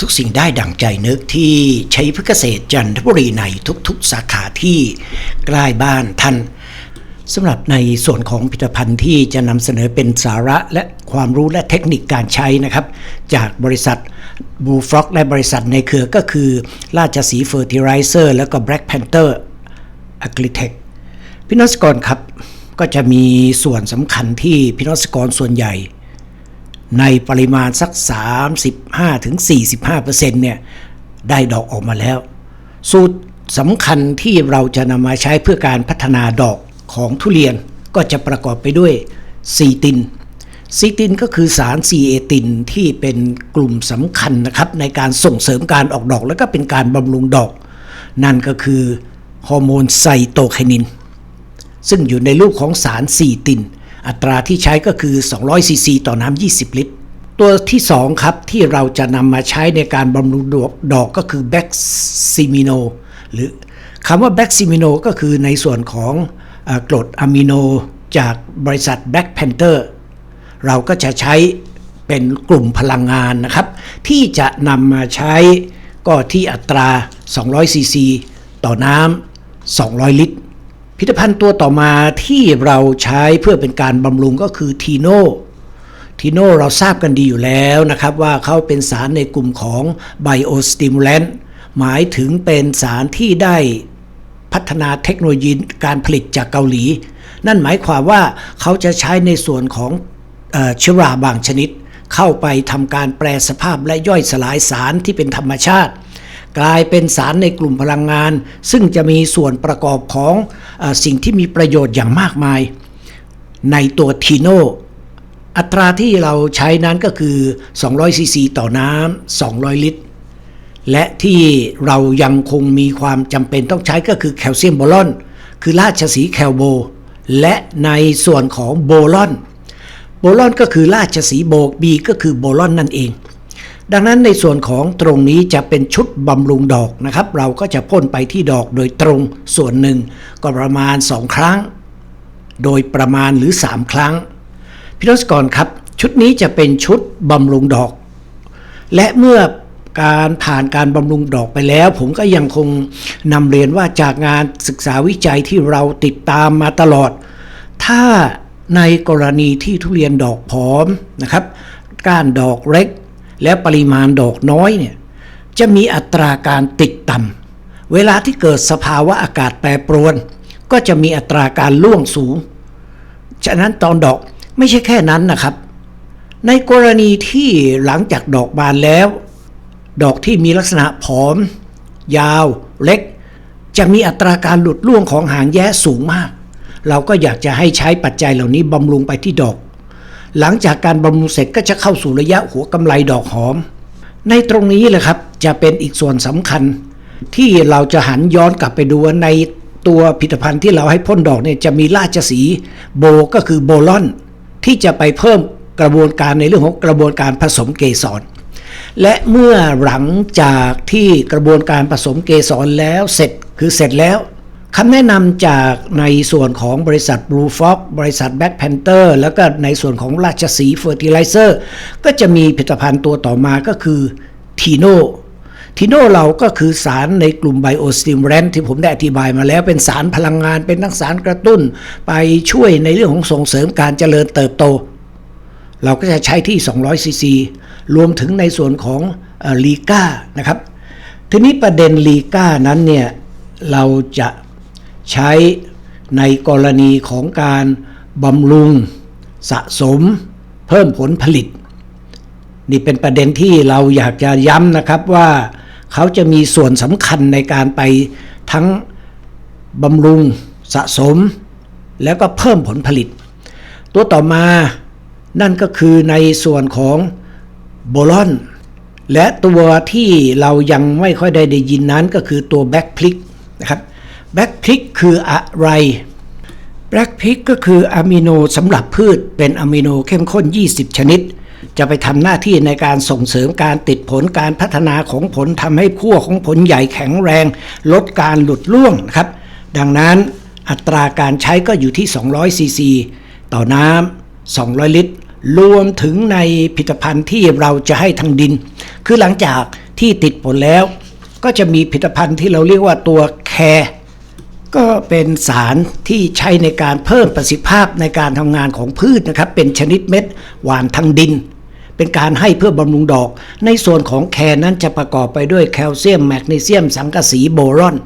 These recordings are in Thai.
ทุกสิ่งได้ดั่งใจนึกที่ใช้พฤกเกษตรจันทบุรีในทุกๆ สาขาที่ใกล้บ้านท่านสำหรับในส่วนของผลิตภัณฑ์ที่จะนำเสนอเป็นสาระและความรู้และเทคนิคการใช้นะครับ จากบริษัทบูฟล็อกและบริษัทในเครือก็คือ ราชสีเฟอร์ติไรเซอร์แล้วก็ Black Panther a g r i t e c h พี่น้อสกรครับ ก็จะมีส่วนสำคัญที่พี่น้อสกรส่วนใหญ่ ในปริมาณสัก 35ถึง45%เนี่ยได้ดอกออกมาแล้ว สูตรสำคัญที่เราจะนำมาใช้เพื่อการพัฒนาดอกของทุเรียนก็จะประกอบไปด้วยซีตินซีตินก็คือสารซีเอตินที่เป็นกลุ่มสำคัญนะครับ ในการส่งเสริมการออกดอกและก็เป็นการบำรุงดอก นั่นก็คือฮอร์โมนไซโตไคนิน ซึ่งอยู่ในรูปของสารซีติน อัตราที่ใช้ก็คือ 200 ซีซีต่อน้ำ 20 ลิตร ตัวที่ 2 ครับ ที่เราจะนำมาใช้ในการบำรุงดอกดอกก็คือแบ็กซิมิโนหรือคำว่าแบ็กซิมิโนก็คือในส่วนของอกรดอะมิโนจากบริษัท Black Panther เราก็จะใช้เป็นกลุ่มพลังงานนะครับ ที่จะนำมาใช้ก็ที่อัตรา 200 ซีซี ต่อน้ำ 200 ลิตร ผลิตภัณฑ์ตัวต่อมาที่เราใช้เพื่อเป็นการบำรุงก็คือทีโนทีโนเราทราบกันดีอยู่แล้วนะครับ ว่าเขาเป็นสารในกลุ่มของไบโอสติมูล n นหมายถึงเป็นสารที่ได้พัฒนาเทคโนโลยีการผลิตจากเกาหลี นั่นหมายความว่าเขาจะใช้ในส่วนของเอเชื้อราบางชนิด เข้าไปทำการแปรสภาพและย่อยสลายสารที่เป็นธรรมชาติ กลายเป็นสารในกลุ่มพลังงาน ซึ่งจะมีส่วนประกอบของออสิ่งที่มีประโยชน์อย่างมากมาย ในตัวทีโนอัตราที่เราใช้นั้นก็คือ 200 ซีซีต่อน้ำ 200 ลิตร และที่เรายังคงมีความจำเป็นต้องใช้ก็คือแคลเซียมโบลอน คือราชสีแคลโบ และในส่วนของโบลอน โบลอนก็คือราชสีโบกบีก็คือโบลอนนั่นเอง ดังนั้นในส่วนของตรงนี้จะเป็นชุดบำรุงดอกนะครับ เราก็จะพ่นไปที่ดอกโดยตรงส่วนหนึ่งก็ประมาณ 2 ครั้ง โดยประมาณหรือ 3 ครั้งพี่รสกรครับ ชุดนี้จะเป็นชุดบำรุงดอก และเมื่อการผ่านการบำรุงดอกไปแล้ว ผมก็ยังคงนำเรียนว่าจากงานศึกษาวิจัยที่เราติดตามมาตลอด ถ้าในกรณีที่ทุเรียนดอกผอมนะครับ ก้านดอกเล็ก และปริมาณดอกน้อยเนี่ยจะมีอัตราการติดต่ำเวลาที่เกิดสภาวะอากาศแปรปรวน ก็จะมีอัตราการล่วงสูง ฉะนั้นตอนดอกไม่ใช่แค่นั้นนะครับ ในกรณีที่หลังจากดอกบานแล้ว ดอกที่มีลักษณะผอม ยาว เล็ก จะมีอัตราการหลุดร่วงของหางแย้สูงมาก เราก็อยากจะให้ใช้ปัจจัยเหล่านี้บำรุงไปที่ดอก หลังจากการบำรุงเสร็จก็จะเข้าสู่ระยะหัวกำไรดอกหอม ในตรงนี้แหละครับจะเป็นอีกส่วนสำคัญ ที่เราจะหันย้อนกลับไปดูว่าในตัวผลิตภัณฑ์ที่เราให้พ่นดอกเนี่ยจะมีราชสีโบก็คือโบลอน ที่จะไปเพิ่มกระบวนการในเรื่องของกระบวนการผสมเกสร และเมื่อหลังจากที่กระบวนการผสมเกสรแล้วเสร็จคือเสร็จแล้ว คำแนะนำจากในส่วนของบริษัท Blue Fox บริษัท Black Panther แล้วก็ในส่วนของราชสีเฟอร์ติไลเซอร์ก็จะมีผลิตภัณฑ์ตัวต่อมาก็คือทีโนทีโนเราก็คือสารในกลุ่มไบโอสติมูล n ที่ผมได้อธิบายมาแล้วเป็นสารพลังงานเป็นทั้งสารกระตุ้น ไปช่วยในเรื่องของส่งเสริมการเจริญเติบโต เราก็จะใช้ที่ 200ซีซีรวมถึงในส่วนของลีก้านะครับ ทีนี้ประเด็นลีก้านั้นเนี่ยเราจะ ใช้ในกรณีของการบำรุงสะสมเพิ่มผลผลิต นี่เป็นประเด็นที่เราอยากจะย้ำนะครับว่าเขาจะมีส่วนสำคัญในการไปทั้งบำรุงสะสม แล้วก็เพิ่มผลผลิต ตัวต่อมานั่นก็คือในส่วนของโบลอน และตัวที่เรายังไม่ค่อยได้ได้ยินนั้นก็คือตัวแบ็กพลิกนะครับ แบล็กพลิกคืออะไรแบล็กพิกก็คืออะมิโนสำหรับพืชเป็นอะมิโนเข้มข้น 20 ชนิด จะไปทำหน้าที่ในการส่งเสริมการติดผลการพัฒนาของผลทำให้ขั้วของผลใหญ่แข็งแรง ลดการหลุดร่วงนะครับ ดังนั้นอัตราการใช้ก็อยู่ที่ 200 ซีซี ต่อน้ำ 200 ลิตร รวมถึงในผลิตภัณฑ์ที่เราจะให้ทางดิน คือหลังจากที่ติดผลแล้ว ก็จะมีผลิตภัณฑ์ที่เราเรียกว่าตัวแคร์ ก็เป็นสารที่ใช้ในการเพิ่มประสิทธิภาพในการทำงานของพืชนะครับ เป็นชนิดเม็ดหวานทางดิน เป็นการให้เพื่อบำรุงดอก ในส่วนของแคร์นั้นจะประกอบไปด้วยแคลเซียมแมกนีเซียม สังกะสีโบรอน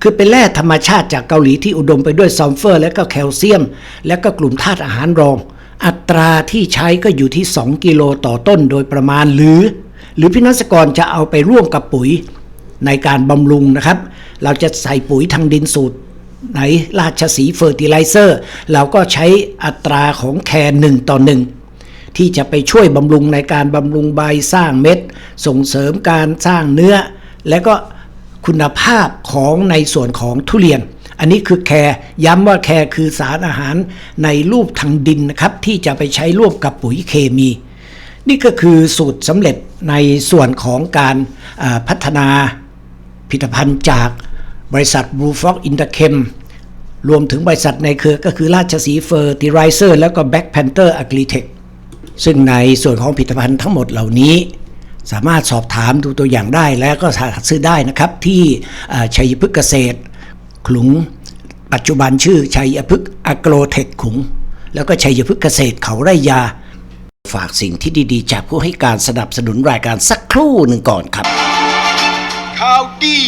คือเป็นแร่ธรรมชาติจากเกาหลีที่อุดมไปด้วยซัลเฟอร์ และก็แคลเซียม และก็กลุ่มธาตุอาหารรอง อัตราที่ใช้ก็อยู่ที่ 2 กิโลต่อต้นโดยประมาณหรือ หรือพี่นักกรจะเอาไปร่วมกับปุ๋ย ในการบำรุงนะครับ เราจะใส่ปุ๋ยทางดินสูตรไหนราชสีเฟอร์ติไลเซอร์เราก็ใช้อัตราของแคร์หนึ่งต่อหนึ่งที่จะไปช่วยบำรุงในการบำรุงใบสร้างเม็ด ส่งเสริมการสร้างเนื้อ และก็คุณภาพของในส่วนของทุเรียน อันนี้คือแคร์ย้ำว่าแคร์คือสารอาหารในรูปทางดินนะครับ ที่จะไปใช้ร่วมกับปุ๋ยเคมี นี่ก็คือสูตรสำเร็จในส่วนของการพัฒนา ผลิตภัณฑ์จากบริษัท Blue Fox Interchem รวมถึงบริษัทในเครือก็คือราชสีเฟอร์ติไรเซอร์ แล้วก็ Black Panther Agritech ซึ่งในส่วนของผลิตภัณฑ์ทั้งหมดเหล่านี้ สามารถสอบถามดูตัวอย่างได้และก็สามารถซื้อได้นะครับ ที่ชัยพฤกษเกษตรขลุง ปัจจุบันชื่อชัยพฤกษ์อโกรเทคขุง แล้วก็ชัยพฤกษเกษตรเขาไร่ยา ฝากสิ่งที่ดีๆ จากผู้ให้การสนับสนุนรายการสักครู่หนึ่งก่อนครับ ดี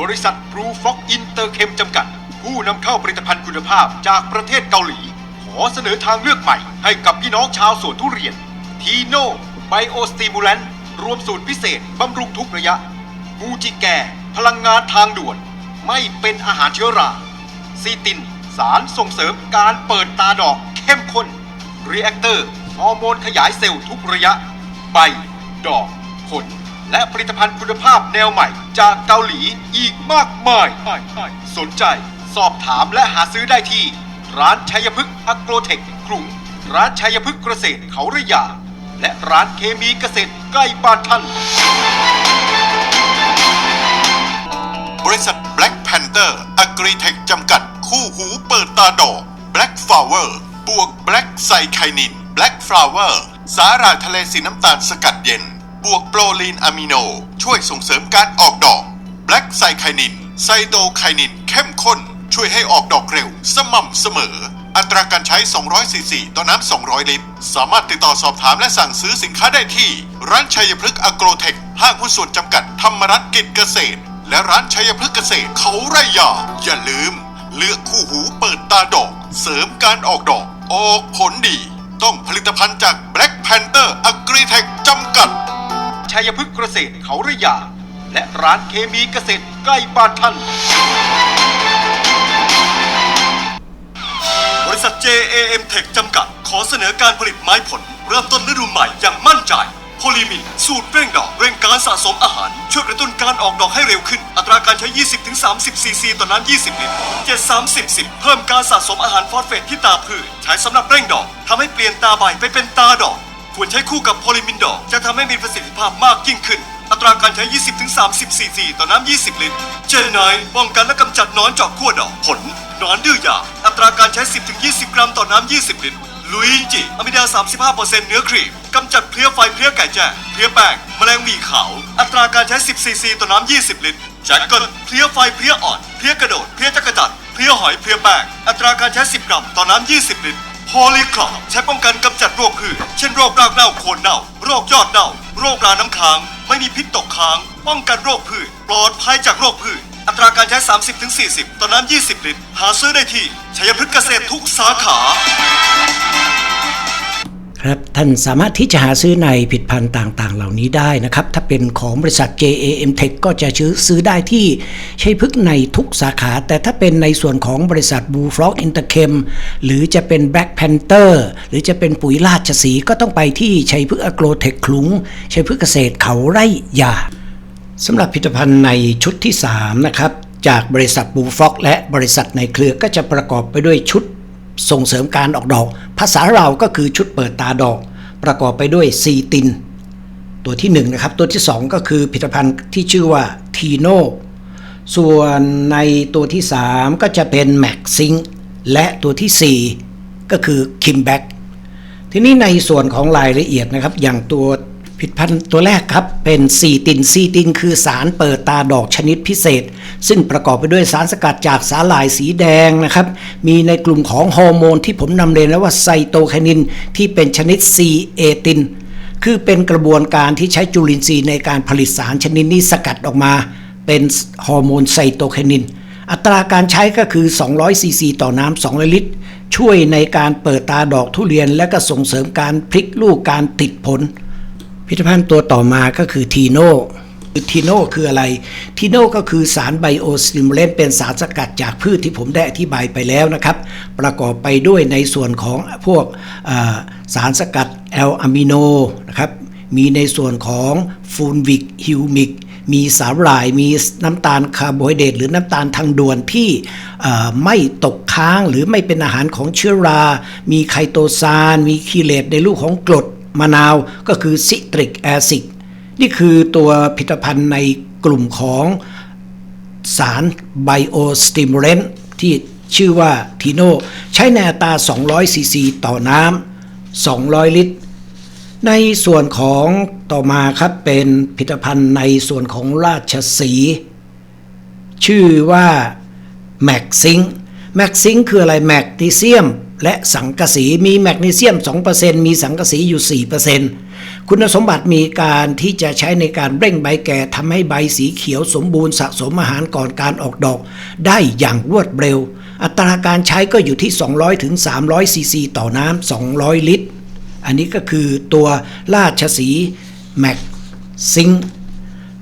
บริษัทบรูฟ็อกอินเตอร์เคมจำกัด ผู้นำเข้าผลิตภัณฑ์คุณภาพจากประเทศเกาหลี ขอเสนอทางเลือกใหม่ ให้กับพี่น้องชาวสวนทุเรียน ทีโน่ไบโอสติมูลันรวมสูตรพิเศษบำรุงทุกระยะ มูจิแกพลังงานทางด่วน ไม่เป็นอาหารเชื้อราซีติน สารส่งเสริมการเปิดตาดอกเข้มข้นรีแอคเตอร์ฮอร์โมนขยายเซลล์ทุกระยะ ใบ ดอก ผล และผลิตภัณฑ์คุณภาพแนวใหม่จากเกาหลีอีกมากมาย สนใจสอบถามและหาซื้อได้ที่ ร้านชัยพฤกษ์อโกรเทคกรุง ร้านชัยพฤกษ์เกษตรเขาระยา และร้านเคมีเกษตรใกล้บ้านท่าน บริษัท Black Panther Agritech จำกัด คู่หูเปิดตาดอก Black Flower บวก Black c y c i n i n Black Flower สาหร่ายทะเลสีน้ำตาลสกัดเย็น บวกโปรลีนอะมิโน ช่วยส่งเสริมการออกดอก Black c y c i n i n ไซโตไคนิน เข้มข้น ช่วยให้ออกดอกเร็ว สม่ำเสมอ อัตราการใช้ 200ซีซีต่อน้ำ 200 ลิตร สามารถติดต่อสอบถามและสั่งซื้อสินค้าได้ที่ ร้านชัยพฤกษ์อโกรเทค ห้างหุ้นส่วนจำกัด ธรรมรัตน์กิจเกษตร และร้านชัยพฤกษ์เกษตรเขาไร่ยาอย่าลืม เลือกคู่หูเปิดตาดอก เสริมการออกดอก ออกผลดี ต้องผลิตภัณฑ์จาก Black Panther Agritech จำกัด ชัยพฤกษ์เกษตรเขาระยา และร้านเคมีเกษตรใกล้บ้านท่าน บริษัท JAM Tech จำกัด ขอเสนอการผลิตไม้ผล เริ่มต้นฤดูใหม่อย่างมั่นใจ โพลีมิน สูตรเร่งดอก เร่งการสะสมอาหาร ช่วยกระตุ้นการออกดอกให้เร็วขึ้น อัตราการใช้ 20-30 ซีซีต่อน้ำ20 ลิตร 7 30 10 เพิ่มการสะสมอาหารฟอสเฟตที่ตาพืช ใช้สำหรับเร่งดอกทำให้เปลี่ยนตาใบไปเป็นตาดอก ควรใช้คู่กับโพลิมินดอกจะทำให้มีประสิทธิภาพมากยิ่งขึ้น อัตราการใช้ 20-30ซีซีต่อน้ำ 20 ลิตร เจนไนป้องกันและกำจัดนอนเจาะขั้วดอกผลนอนดื้อยา อัตราการใช้ 10-20 กรัมต่อน้ำ 20 ลิตรลุยจิ อะมิดา 35%เนื้อครีม กำจัดเพลี้ยไฟเพลี้ยไก่แจ้เพลี้ยแป้ง แมลงหวีขาว อัตราการใช้ 10 ซีซีต่อน้ำ 20 ลิตร แจ็คเกิลเพลี้ยไฟเพลี้ยอ่อน เพลี้ยกระโดด เพลี้ยจักรจัดเพลี้ยหอย เพลี้ยแป้ง อัตราการใช้ 10 กรัมต่อน้ำ 20 ลิตร พอลีคลอปใช้ป้องกันกำจัดโรคพืช เช่นโรครากเน่าโคนเน่า โรคยอดเน่า โรคราน้ำค้าง ไม่มีพิษตกค้าง ป้องกันโรคพืช ปลอดภัยจากโรคพืช อัตราการใช้ 30-40 ต่อน้ำ 20 ลิตร หาซื้อได้ที่ชัยพฤกษ์เกษตรทุกสาขา ครับท่านสามารถที่จะหาซื้อในผลิตภัณฑ์ต่างๆ เหล่านี้ได้นะครับ ถ้าเป็นของบริษัท JAM Tech ก็จะซื้อซื้อได้ที่ชัยพฤกษ์ในทุกสาขา แต่ถ้าเป็นในส่วนของบริษัท Blue Frog Interchem หรือจะเป็น Black Panther หรือจะเป็นปุ๋ยราชสีก็ต้องไปที่ชัยพฤกษ์อโกรเทคคลุงชัยพฤกษ์เกษตรเขาไร่ยาสำหรับผลิตภัณฑ์ในชุดที่ 3 นะครับ จากบริษัทบูฟ็อกและบริษัทในเครือก็จะประกอบไปด้วยชุด ส่งเสริมการออกดอก ภาษาเราก็คือชุดเปิดตาดอก ประกอบไปด้วยซีติน ตัวที่1นะครับตัวที่ 2 ก็คือผลิตภัณฑ์ที่ชื่อว่าทีโนส่วนในตัวที่ 3 ก็จะเป็นแม็กซิงและตัวทีสี่4 ก็คือคิมแบ็กทีนี้ในส่วนของรายละเอียดนะครับอย่างตัว ผลิตภัณฑ์ตัวแรกครับเป็นซีตินซีตินคือสารเปิดตาดอกชนิดพิเศษ ซึ่งประกอบไปด้วยสารสกัดจากสาหร่ายสีแดงนะครับ มีในกลุ่มของฮอร์โมนที่ผมนำเรียนแล้วว่าไซโตไคนินที่เป็นชนิดซีเอตินคือเป็นกระบวนการที่ใช้จุลินทรีย์ในการผลิตสารชนิดนี้สกัดออกมา เป็นฮอร์โมนไซโตไคนิน อัตราการใช้ก็คือ 200 ซีซีต่อน้ำ2ลิตร ช่วยในการเปิดตาดอกทุเรียนและก็ส่งเสริมการพลิกลูกการติดผล ผลิตภัณฑ์ตัวต่อมาก็คือทีโนทีโนคืออะไร ทีโนก็คือสารไบโอสติมูเลนเป็นสารสกัดจากพืชที่ผมได้อธิบายไปแล้วนะครับ ประกอบไปด้วยในส่วนของพวกสารสกัดแอลอะมิโนนะครับ มีในส่วนของฟูนวิกฮิวมิกมีสาหร่ายมีน้ำตาลคาร์โบไฮเดรตหรือน้ำตาลทางด่วนที่ไม่ตกค้างหรือไม่เป็นอาหารของเชื้อรา มีไคโตซาน มีคีเลตในรูปของกรด มะนาวก็คือซิตริกแอซิดนี่คือตัวผลิตภัณฑ์ในกลุ่มของสารไบโอสติมูเลนที่ชื่อว่าทีโนใช้ในอัตรา 200 ซีซี ต่อน้ำ 200 ลิตร ในส่วนของต่อมาครับเป็นผลิตภัณฑ์ในส่วนของราชสีชื่อว่าแม็กซิงแม็กซิงคืออะไรแมกนีเซียม และสังกะสีมีแมกนีเซียม 2%มีสังกะสีอยู่ 4%คุณสมบัติมีการที่จะใช้ในการเร่งใบแก่ทำให้ใบสีเขียวสมบูรณ์สะสมอาหารก่อนการออกดอก ได้อย่างรวดเร็ว อัตราการใช้ก็อยู่ที่ 200ถึง300ซีซีต่อน้ำ200 ลิตร อันนี้ก็คือตัวราชสีแม็กซิง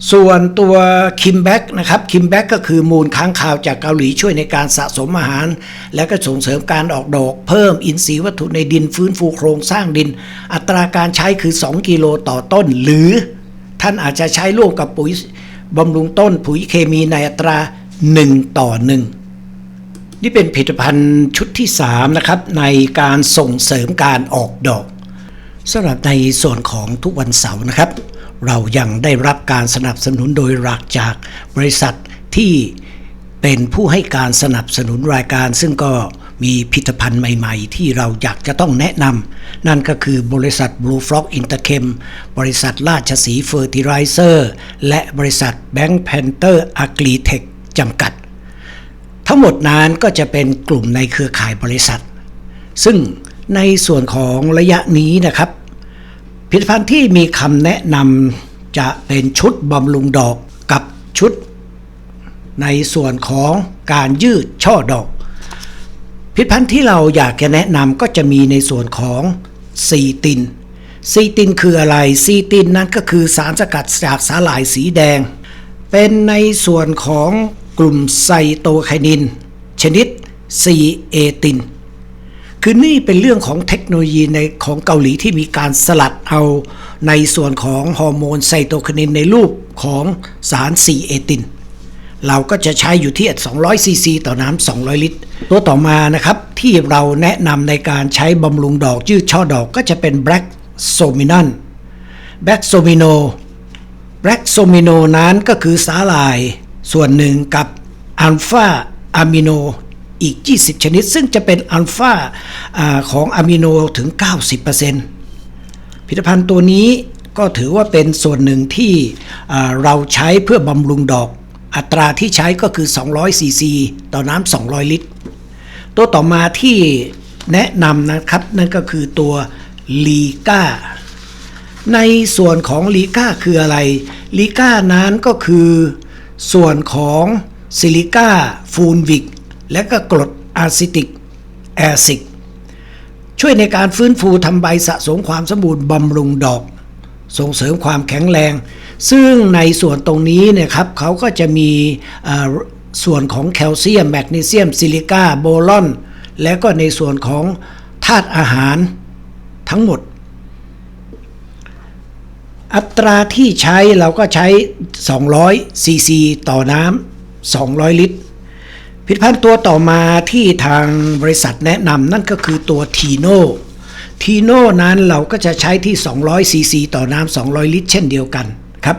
ส่วนตัวคิมแบ็กนะครับคิมแบ็กก็คือมูลค้างคาวจากเกาหลีช่วยในการสะสมอาหาร และก็ส่งเสริมการออกดอก เพิ่มอินทรีย์วัตถุในดินฟื้นฟูโครงสร้างดิน อัตราการใช้คือ 2 กิโลต่อต้น หรือท่านอาจจะใช้ร่วมกับปุ๋ยบำรุงต้นปุ๋ยเคมีในอัตรา 1 ต่อ 1 นี่เป็นผลิตภัณฑ์ชุดที่ 3 นะครับในการส่งเสริมการออกดอกสำหรับในส่วนของทุกวันเสาร์นะครับ เรายังได้รับการสนับสนุนโดยหลักจากบริษัทที่เป็นผู้ให้การสนับสนุนรายการ ซึ่งก็มีผลิตภัณฑ์ใหม่ ๆ ที่เราอยากจะต้องแนะนำนั่นก็คือบริษัท Blue Frog Interchem บริษัทราชสีเฟอร์ติไรเซอร์ และบริษัท Bank Panther Agritech จำกัด ทั้งหมดนั้นก็จะเป็นกลุ่มในเครือข่ายบริษัท ซึ่งในส่วนของระยะนี้นะครับ ผลิตภัณฑ์ที่มีคำแนะนำจะเป็นชุดบำรุงดอกกับชุด ในส่วนของการยืดช่อดอก ผลิตภัณฑ์ที่เราอยากจะแนะนำก็จะมีในส่วนของซีตินซีตินคืออะไรซีตินนั้นก็คือสารสกัดจากสาหร่ายสีแดง เป็นในส่วนของกลุ่มไซโตไคนิน ชนิดซีเอติน คือนี่เป็นเรื่องของเทคโนโลยีในของเกาหลีที่มีการสลัดเอาในส่วนของฮอร์โมนไซโตคนินในรูปของสารซีเอติน เราก็จะใช้อยู่ที่200ซีซีต่อน้ำ200 ลิตร ตัวต่อมานะครับ ที่เราแนะนำในการใช้บำรุงดอกยืดช่อดอกก็จะเป็น Black s o m i n a n Black s o m i n o Black s o m i n o นั้นก็คือสาหร่ายส่วนหนึ่งกับอัลฟาอะมิโน อีก 20 ชนิด ซึ่งจะเป็นอัลฟาของอะมิโนถึง 90%ผลิตภัณฑ์ตัวนี้ก็ถือว่าเป็นส่วนหนึ่งที่เราใช้เพื่อบำรุงดอก อัตราที่ใช้ก็คือ 200ซีซีต่อน้ำ 200 ลิตร ตัวต่อมาที่แนะนำนะครับนั่นก็คือตัวลีก้าในส่วนของลีก้าคืออะไรลีก้านั้นก็คือส่วนของซิลิก้าฟูลวิก และก็กรดอะซิติกแอซิก ช่วยในการฟื้นฟูทำใบสะสมความสมบูรณ์บำรุงดอก ส่งเสริมความแข็งแรง ซึ่งในส่วนตรงนี้เนี่ยครับเขาก็จะมีส่วนของแคลเซียม แมกนีเซียม ซิลิก้าโบลอน และก็ในส่วนของธาตุอาหารทั้งหมด อัตราที่ใช้เราก็ใช้ 200 ซีซี ต่อน้ำ200 ลิตร ผลิตภัณฑ์ตัวต่อมาที่ทางบริษัทแนะนำนั่นก็คือตัวทีโนทีโนนั้นเราก็จะใช้ที่ 200 ซีซีต่อน้ำ200 ลิตร เช่นเดียวกันครับ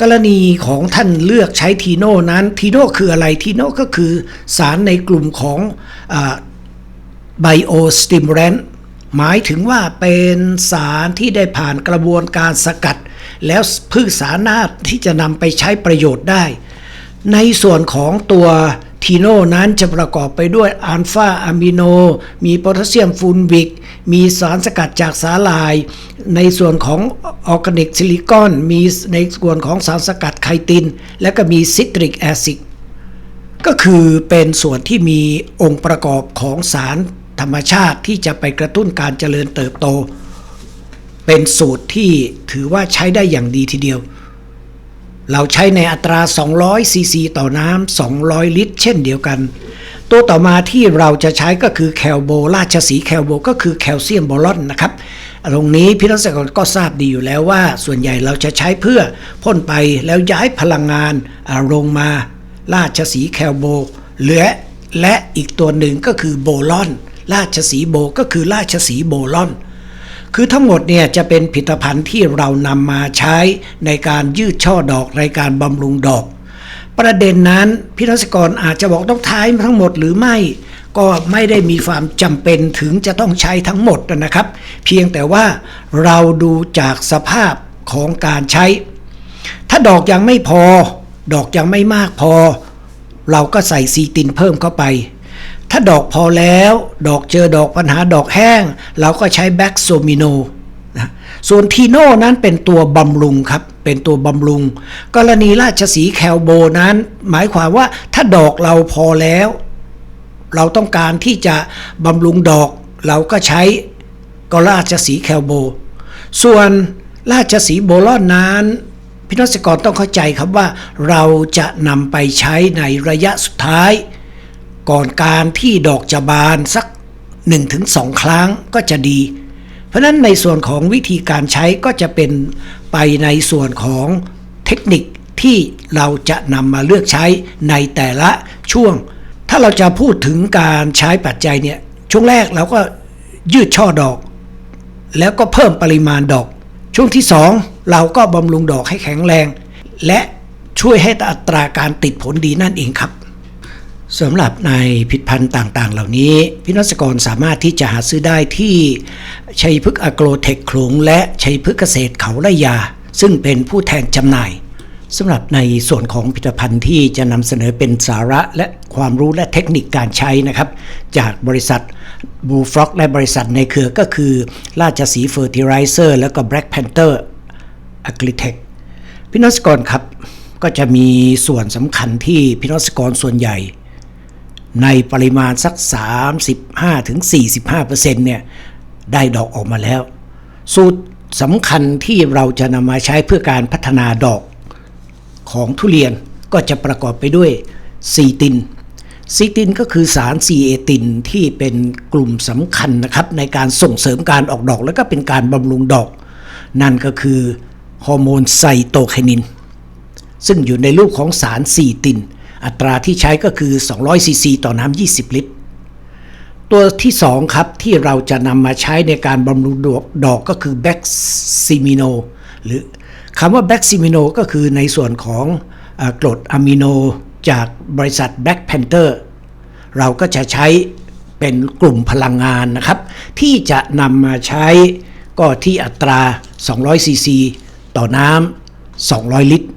กรณีของท่านเลือกใช้ทีโนนั้นทีโนคืออะไรทีโนก็คือสารในกลุ่มของไบโอสติมู l ลนหมายถึงว่าเป็นสารที่ได้ผ่านกระบวนการสกัด แล้วพืชสารนาที่จะนำไปใช้ประโยชน์ได้ ในส่วนของตัว ทีโนนั้นจะประกอบไปด้วยอัลฟาอะมิโน มีโพแทสเซียมฟูลวิก มีสารสกัดจากสาหร่าย ในส่วนของออร์แกนิกซิลิคอน มีในส่วนของสารสกัดไคติน และก็มีซิตริกแอซิดก็คือเป็นส่วนที่มีองค์ประกอบของสารธรรมชาติที่จะไปกระตุ้นการเจริญเติบโต เป็นสูตรที่ถือว่าใช้ได้อย่างดีทีเดียว เราใช้ในอัตรา 200 ซีซีต่อน้ำ 200 ลิตร เช่นเดียวกัน ตัวต่อมาที่เราจะใช้ก็คือแคลโบราชสีแคลโบก็คือแคลเซียมโบรอนนะครับ ตรงนี้พี่นักศึกษาก็ทราบดีอยู่แล้วว่า ส่วนใหญ่เราจะใช้เพื่อพ่นไปแล้วย้ายพลังงานาลงมาราชสีแคลโบเหลือและอีกตัวหนึ่งก็คือโบลอน ราชสีโบก็คือราชสีโบลอน คือทั้งหมดเนี่ยจะเป็นผลิตภัณฑ์ที่เรานำมาใช้ในการยืดช่อดอกในการบำรุงดอก ประเด็นนั้นพิทักษกรอาจจะบอกต้องใช้ทั้งหมดหรือไม่ ก็ไม่ได้มีความจำเป็นถึงจะต้องใช้ทั้งหมดนะครับ เพียงแต่ว่าเราดูจากสภาพของการใช้ ถ้าดอกยังไม่พอ ดอกยังไม่มากพอ เราก็ใส่ซีตินเพิ่มเข้าไป ถ้าดอกพอแล้ว ดอกเจอดอกปัญหาดอกแห้ง เราก็ใช้แบ็กโซมิโนนะส่วนทีโน่นั้นเป็นตัวบำรุงครับ เป็นตัวบำรุง กรณีราชสีแคลโบนั้น หมายความว่าถ้าดอกเราพอแล้ว เราต้องการที่จะบำรุงดอก เราก็ใช้ก็ราชสีแคลโบ ส่วนราชสีโบลอนนั้นพี่น้องเกษตรกรต้องเข้าใจครับว่าเราจะนำไปใช้ในระยะสุดท้าย ก่อนการที่ดอกจะบานสัก 1-2 ครั้งก็จะดี เพราะฉะนั้นในส่วนของวิธีการใช้ก็จะเป็นไปในส่วนของเทคนิคที่เราจะนำมาเลือกใช้ในแต่ละช่วง ถ้าเราจะพูดถึงการใช้ปัจจัยเนี่ยช่วงแรกเราก็ยืดช่อดอก แล้วก็เพิ่มปริมาณดอก ช่วงที่ 2 เราก็บำรุงดอกให้แข็งแรง และช่วยให้อัตราการติดผลดีนั่นเองครับ สำหรับในผลิตภัณฑ์ต่างๆ เหล่านี้พี่นักกรสามารถที่จะหาซื้อได้ที่ชัยพฤกษ์อโกรเทคขลุงและชัยพฤกษ์เกษตรเขาละยา ซึ่งเป็นผู้แทนจำหน่ายสำหรับในส่วนของผลิตภัณฑ์ที่จะนำเสนอเป็นสาระและความรู้และเทคนิคการใช้นะครับ จากบริษัทบูฟล็อกและบริษัทในเครือก็คือ ราชสีเฟอร์ติไรเซอร์แล้วก็ Black Panther a g r i t e c h พี่นอสกรครับก็จะมีส่วนสำคัญที่พี่นอสกรส่วนใหญ่ ในปริมาณสัก 35-45%เนี่ยได้ดอกออกมาแล้ว สูตรสำคัญที่เราจะนำมาใช้เพื่อการพัฒนาดอกของทุเรียนก็จะประกอบไปด้วยซีตินซีตินก็คือสารซีเอตินที่เป็นกลุ่มสำคัญนะครับ ในการส่งเสริมการออกดอกและก็เป็นการบำรุงดอก นั่นก็คือฮอร์โมนไซโตไคนิน ซึ่งอยู่ในรูปของสารซีติน อัตราที่ใช้ก็คือ200ซีซีต่อน้ำ20 ลิตร ตัวที่2ครับที่เราจะนำมาใช้ในการบำรุงดอกดอกก็คือแบ็กซิมิโนหรือคำว่าแบ็กซิมิโนก็คือในส่วนของอกรดอะมิโนจากบริษัท Black Panther เราก็จะใช้เป็นกลุ่มพลังงานนะครับ ที่จะนำมาใช้ก็ที่อัตรา 200 ซีซี ต่อน้ำ 200 ลิตร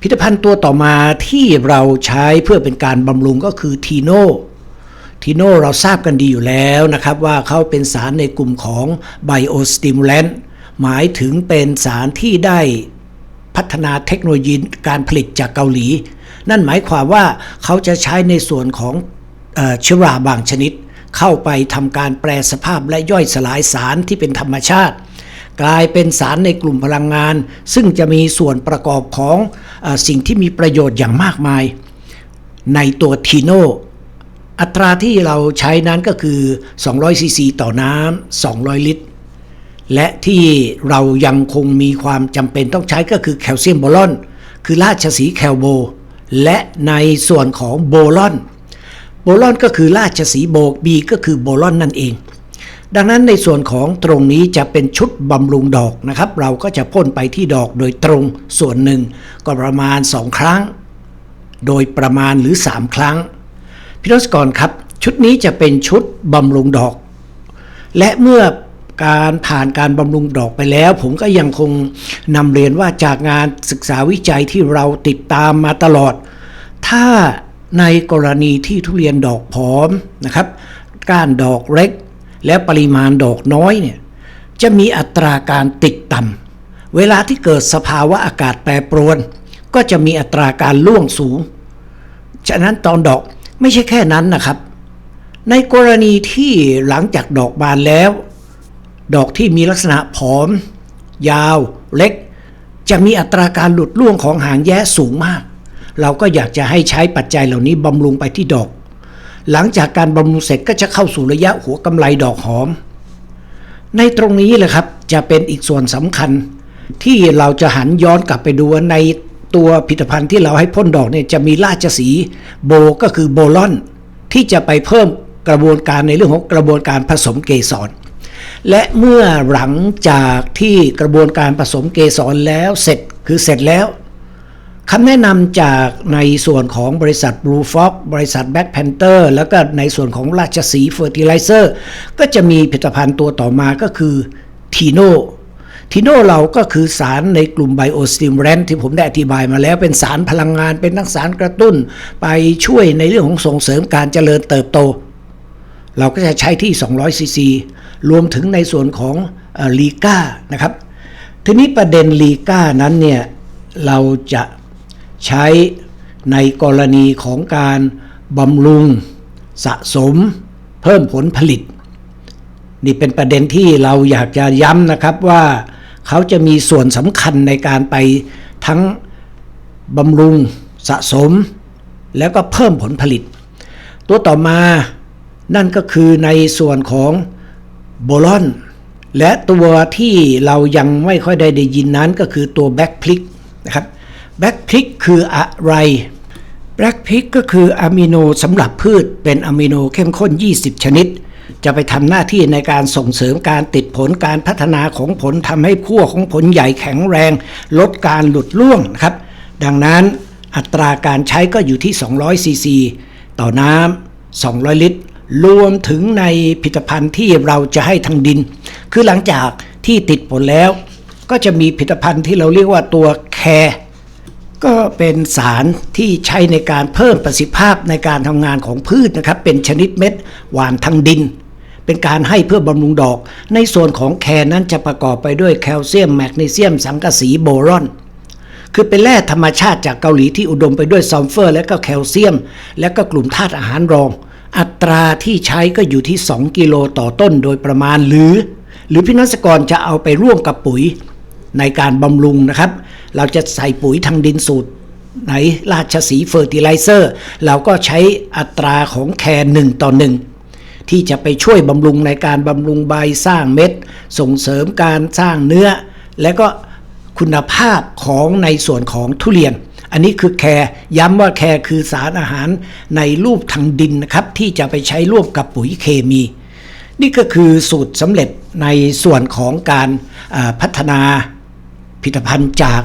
ผลิตภัณฑ์ตัวต่อมาที่เราใช้เพื่อเป็นการบำรุงก็คือทีโนทีโนเราทราบกันดีอยู่แล้วนะครับ ว่าเขาเป็นสารในกลุ่มของไบโอสติมูล n นหมายถึงเป็นสารที่ได้พัฒนาเทคโนโลยีการผลิตจากเกาหลี นั่นหมายความว่าเขาจะใช้ในส่วนของเออเชื้อราบางชนิด เข้าไปทำการแปรสภาพและย่อยสลายสารที่เป็นธรรมชาติ กลายเป็นสารในกลุ่มพลังงาน ซึ่งจะมีส่วนประกอบของอสิ่งที่มีประโยชน์อย่างมากมาย ในตัวทีโนอัตราที่เราใช้นั้นก็คือ 200 ซีซีต่อน้ำ 200 ลิตร และที่เรายังคงมีความจำเป็นต้องใช้ก็คือแคลเซียมโบลอน คือราชสีแคลโบ และในส่วนของโบลอน โบลอนก็คือราชสีโบกบีก็คือโบลอนนั่นเอง ดังนั้นในส่วนของตรงนี้จะเป็นชุดบำรุงดอกนะครับ เราก็จะพ่นไปที่ดอกโดยตรงส่วนหนึ่ง ก็ประมาณ 2 ครั้ง โดยประมาณหรือ 3 ครั้งพี่รสกรครับ ชุดนี้จะเป็นชุดบำรุงดอก และเมื่อการผ่านการบำรุงดอกไปแล้ว ผมก็ยังคงนำเรียนว่าจากงานศึกษาวิจัยที่เราติดตามมาตลอด ถ้าในกรณีที่ทุเรียนดอกผอมนะครับ ก้านดอกเล็ก และปริมาณดอกน้อยเนี่ยจะมีอัตราการติดต่ำเวลาที่เกิดสภาวะอากาศแปรปรวน ก็จะมีอัตราการล่วงสูง ฉะนั้นตอนดอกไม่ใช่แค่นั้นนะครับ ในกรณีที่หลังจากดอกบานแล้ว ดอกที่มีลักษณะผอม ยาว เล็ก จะมีอัตราการหลุดร่วงของหางแย้สูงมาก เราก็อยากจะให้ใช้ปัจจัยเหล่านี้บำรุงไปที่ดอก หลังจากการบำรุงเสร็จก็จะเข้าสู่ระยะหัวกำไรดอกหอม ในตรงนี้แหละครับจะเป็นอีกส่วนสำคัญ ที่เราจะหันย้อนกลับไปดูในตัวผลิตภัณฑ์ที่เราให้พ่นดอกเนี่ยจะมีราชสีโบก็คือโบลอน ที่จะไปเพิ่มกระบวนการในเรื่องของกระบวนการผสมเกสร และเมื่อหลังจากที่กระบวนการผสมเกสรแล้วเสร็จคือเสร็จแล้ว คำแนะนำจากในส่วนของบริษัท Blue Fox บริษัท Black Panther แล้วก็ในส่วนของราชสีเฟอร์ติไลเซอร์ก็จะมีผลิตภัณฑ์ตัวต่อมาก็คือทีโนทีโนเราก็คือสารในกลุ่มไบโอสติม l รนที่ผมได้อธิบายมาแล้วเป็นสารพลังงานเป็นนักสารกระตุ้น ไปช่วยในเรื่องของส่งเสริมการเจริญเติบโต เราก็จะใช้ที่ 200ซีซีรวมถึงในส่วนของลีก้านะครับ ทีนี้ประเด็นลีก้านั้นเนี่ยเราจะ ใช้ในกรณีของการบำรุงสะสมเพิ่มผลผลิต นี่เป็นประเด็นที่เราอยากจะย้ำนะครับว่าเขาจะมีส่วนสำคัญในการไปทั้งบำรุงสะสม แล้วก็เพิ่มผลผลิต ตัวต่อมานั่นก็คือในส่วนของโบลอน และตัวที่เรายังไม่ค่อยได้ได้ยินนั้นก็คือตัวแบ็กพลิกนะครับ แบ็กพลิกคืออะไรแบ็กพลิกก็คืออะมิโนสำหรับพืชเป็นอะมิโนเข้มข้น 20 ชนิด จะไปทำหน้าที่ในการส่งเสริมการติดผลการพัฒนาของผลทำให้ขั้วของผลใหญ่แข็งแรง ลดการหลุดร่วงนะครับ ดังนั้นอัตราการใช้ก็อยู่ที่ 200 ซีซี ต่อน้ำ 200 ลิตร รวมถึงในผลิตภัณฑ์ที่เราจะให้ทางดิน คือหลังจากที่ติดผลแล้ว ก็จะมีผลิตภัณฑ์ที่เราเรียกว่าตัวแคร์ ก็เป็นสารที่ใช้ในการเพิ่มประสิทธิภาพในการทำงานของพืชนะครับ เป็นชนิดเม็ดหวานทางดิน เป็นการให้เพื่อบำรุงดอก ในส่วนของแคร์นั้นจะประกอบไปด้วยแคลเซียมแมกนีเซียม สังกะสีโบรอน คือเป็นแร่ธรรมชาติจากเกาหลีที่อุดมไปด้วยซัลเฟอร์ และก็แคลเซียม และก็กลุ่มธาตุอาหารรอง อัตราที่ใช้ก็อยู่ที่ 2 กิโลต่อต้นโดยประมาณหรือ หรือพี่นักกรจะเอาไปร่วมกับปุ๋ย ในการบำรุงนะครับ เราจะใส่ปุ๋ยทางดินสูตรไหนราชสีเฟอร์ติไลเซอร์เราก็ใช้อัตราของแคร์หนึ่งต่อหนึ่งที่จะไปช่วยบำรุงในการบำรุงใบสร้างเม็ด ส่งเสริมการสร้างเนื้อ และก็คุณภาพของในส่วนของทุเรียน อันนี้คือแคร์ย้ำว่าแคร์คือสารอาหารในรูปทางดินนะครับ ที่จะไปใช้ร่วมกับปุ๋ยเคมี นี่ก็คือสูตรสำเร็จในส่วนของการพัฒนา ผลิตภัณฑ์จาก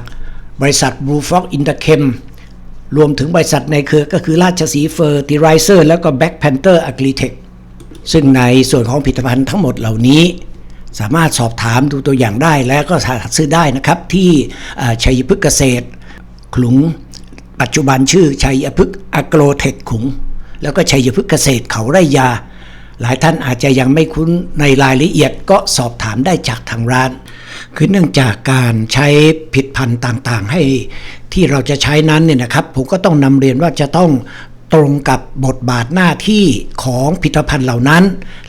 บริษัท Blue Fox Interchem รวมถึงบริษัทในเครือก็คือราชสีเฟอร์ติไรเซอร์แล้วก็ Black Panther Agritech ซึ่งในส่วนของผลิตภัณฑ์ทั้งหมดเหล่านี้ สามารถสอบถามดูตัวอย่างได้และก็สามารถซื้อได้นะครับ ที่ชัยพฤกษเกษตรขลุง ปัจจุบันชื่อชัยพฤกษ์อโกรเทคขลุง แล้วก็ชัยพฤกษเกษตรเขาไร่ยา หลายท่านอาจจะยังไม่คุ้นในรายละเอียดก็สอบถามได้จากทางร้าน คือเนื่องจากการใช้ผิดพันธุ์ต่างๆ ให้ที่เราจะใช้นั้นเนี่ยนะครับ ผมก็ต้องนำเรียนว่าจะต้องตรงกับบทบาทหน้าที่ของผลิตภัณฑ์เหล่านั้น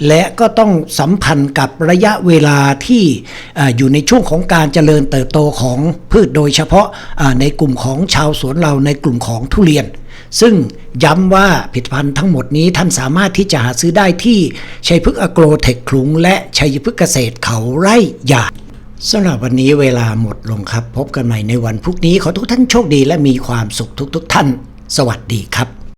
และก็ต้องสัมพันธ์กับระยะเวลาที่ออยู่ในช่วงของการเจริญเติบโตของพืชโดยเฉพาะในกลุ่มของชาวสวนเราในกลุ่มของทุเรียน ซึ่งย้ำว่าผลิตภัณฑ์ทั้งหมดนี้ท่านสามารถที่จะหาซื้อได้ที่ชัยพฤกษ์อโกรเทคคลุงและชัยพฤกษ์เกษตรเขาไร่ยา สำหรับวันนี้เวลาหมดลงครับ พบกันใหม่ในวันพรุ่งนี้ ขอทุกท่านโชคดีและมีความสุขทุกๆทท่าน สวัสดีครับ